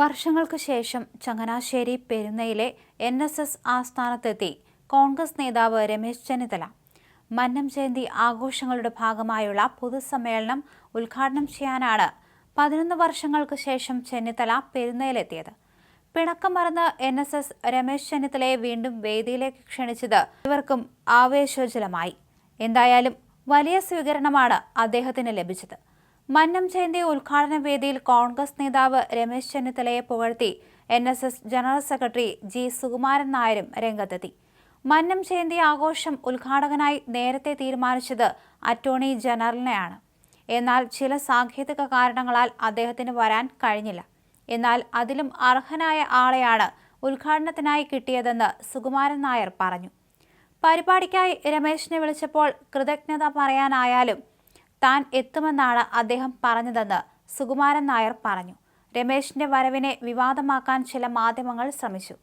വർഷങ്ങൾക്ക് ശേഷം ചങ്ങനാശ്ശേരി പെരുന്നയിലെ എൻ എസ് എസ് ആസ്ഥാനത്തെത്തി കോൺഗ്രസ് നേതാവ് രമേശ് ചെന്നിത്തല. മന്നം ജയന്തി ആഘോഷങ്ങളുടെ ഭാഗമായുള്ള പൊതുസമ്മേളനം ഉദ്ഘാടനം ചെയ്യാനാണ് പതിനൊന്ന് വർഷങ്ങൾക്ക് ശേഷം ചെന്നിത്തല പെരുന്നയിലെത്തിയത്. പിണക്കം മറന്ന് എൻ എസ് എസ് രമേശ് ചെന്നിത്തലയെ വീണ്ടും വേദിയിലേക്ക് ക്ഷണിച്ചത് ഇവർക്കും ആവേശോജ്വലമായി. എന്തായാലും വലിയ സ്വീകരണമാണ് അദ്ദേഹത്തിന് ലഭിച്ചത്. മന്നം ജയന്തി ഉദ്ഘാടന വേദിയിൽ കോൺഗ്രസ് നേതാവ് രമേശ് ചെന്നിത്തലയെ പുകഴ്ത്തി. N S S general secretary G Sukumaran നായരും രംഗത്തെത്തി. മന്നം ജയന്തി ആഘോഷം ഉദ്ഘാടകനായി നേരത്തെ തീരുമാനിച്ചത് അറ്റോർണി ജനറലിനെയാണ്. എന്നാൽ ചില സാങ്കേതിക കാരണങ്ങളാൽ അദ്ദേഹത്തിന് വരാൻ കഴിഞ്ഞില്ല. എന്നാൽ അതിലും അർഹനായ ആളെയാണ് ഉദ്ഘാടനത്തിനായി കിട്ടിയതെന്ന് സുകുമാരൻ നായർ പറഞ്ഞു. പരിപാടിക്കായി രമേശിനെ വിളിച്ചപ്പോൾ കൃതജ്ഞത പറയാനായാലും താൻ എത്തുമെന്നാണ് അദ്ദേഹം പറഞ്ഞതെന്ന് സുകുമാരൻ നായർ പറഞ്ഞു. രമേശിന്റെ വരവിനെ വിവാദമാക്കാൻ ചില മാധ്യമങ്ങൾ ശ്രമിച്ചു.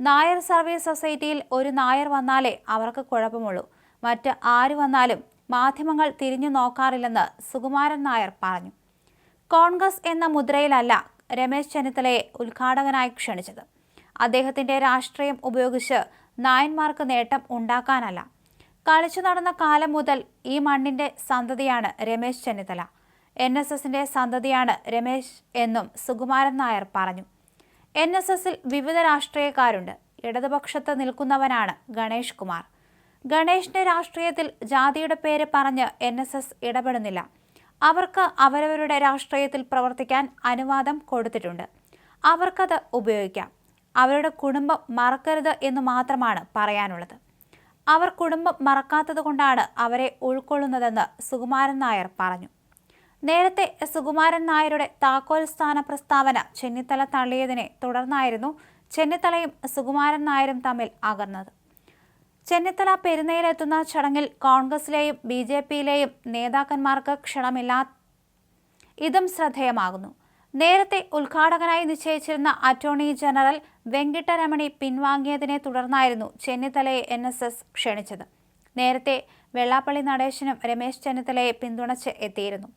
നായർ സർവീസ് സൊസൈറ്റിയിൽ ഒരു നായർ വന്നാലേ അവർക്ക് കുഴപ്പമുള്ളൂ. മറ്റ് ആര് വന്നാലും മാധ്യമങ്ങൾ തിരിഞ്ഞു നോക്കാറില്ലെന്ന് സുകുമാരൻ നായർ പറഞ്ഞു. കോൺഗ്രസ് എന്ന മുദ്രയിലല്ല രമേശ് ചെന്നിത്തലയെ ഉദ്ഘാടകനായി ക്ഷണിച്ചത്. അദ്ദേഹത്തിന്റെ രാഷ്ട്രീയം ഉപയോഗിച്ച് നായന്മാർക്ക് നേട്ടം ഉണ്ടാക്കാനല്ല. കളിച്ചു നടന്ന കാലം മുതൽ ഈ മണ്ണിന്റെ സന്തതിയാണ് രമേശ് ചെന്നിത്തല. എൻ എസ് എസിന്റെ സന്തതിയാണ് രമേശ് എന്നും സുകുമാരൻ നായർ പറഞ്ഞു. എൻ എസ് എസിൽ വിവിധ രാഷ്ട്രീയക്കാരുണ്ട്. ഇടതുപക്ഷത്ത് നിൽക്കുന്നവനാണ് ഗണേഷ് കുമാർ. ഗണേഷിന്റെ രാഷ്ട്രീയത്തിൽ ജാതിയുടെ പേര് പറഞ്ഞ് എൻ എസ് എസ് ഇടപെടുന്നില്ല. അവർക്ക് അവരവരുടെ രാഷ്ട്രീയത്തിൽ പ്രവർത്തിക്കാൻ അനുവാദം കൊടുത്തിട്ടുണ്ട്. അവർക്കത് ഉപയോഗിക്കാം. അവരുടെ കുടുംബം മറക്കരുത് എന്ന് മാത്രമാണ് പറയാനുള്ളത്. അവർ കുടുംബം മറക്കാത്തതുകൊണ്ടാണ് അവരെ ഉൾക്കൊള്ളുന്നതെന്ന് സുകുമാരൻ നായർ പറഞ്ഞു. നേരത്തെ സുകുമാരൻ നായരുടെ താക്കോൽ സ്ഥാന പ്രസ്താവന ചെന്നിത്തല തള്ളിയതിനെ തുടർന്നായിരുന്നു ചെന്നിത്തലയും സുകുമാരൻ നായരും തമ്മിൽ അകർന്നത് ചെന്നിത്തല പെരുന്നയിലെത്തുന്ന ചടങ്ങിൽ കോൺഗ്രസിലെയും ബി ജെ പിയിലെയും നേതാക്കന്മാർക്ക് ക്ഷണമില്ലാ ഇതും ശ്രദ്ധേയമാകുന്നു. നേരത്തെ ഉദ്ഘാടകനായി നിശ്ചയിച്ചിരുന്ന അറ്റോർണി ജനറൽ വെങ്കിട്ടരമണി പിൻവാങ്ങിയതിനെ തുടർന്നായിരുന്നു ചെന്നിത്തലയെ എൻ എസ് എസ് ക്ഷണിച്ചത്. നേരത്തെ വെള്ളാപ്പള്ളി നടേശനും രമേശ് ചെന്നിത്തലയെ പിന്തുണച്ച് എത്തിയിരുന്നു.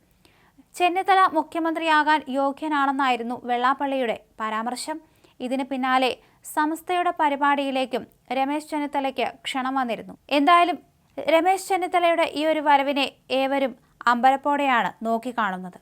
ചെന്നിത്തല മുഖ്യമന്ത്രിയാകാൻ യോഗ്യനാണെന്നായിരുന്നു വെള്ളാപ്പള്ളിയുടെ പരാമർശം. ഇതിന് പിന്നാലെ സംസ്ഥയുടെ പരിപാടിയിലേക്കും രമേശ് ചെന്നിത്തലയ്ക്ക് ക്ഷണം വന്നിരുന്നു. എന്തായാലും രമേശ് ചെന്നിത്തലയുടെ ഈ ഒരു വരവിനെ ഏവരും അമ്പരപ്പോടെയാണ് നോക്കിക്കാണുന്നത്.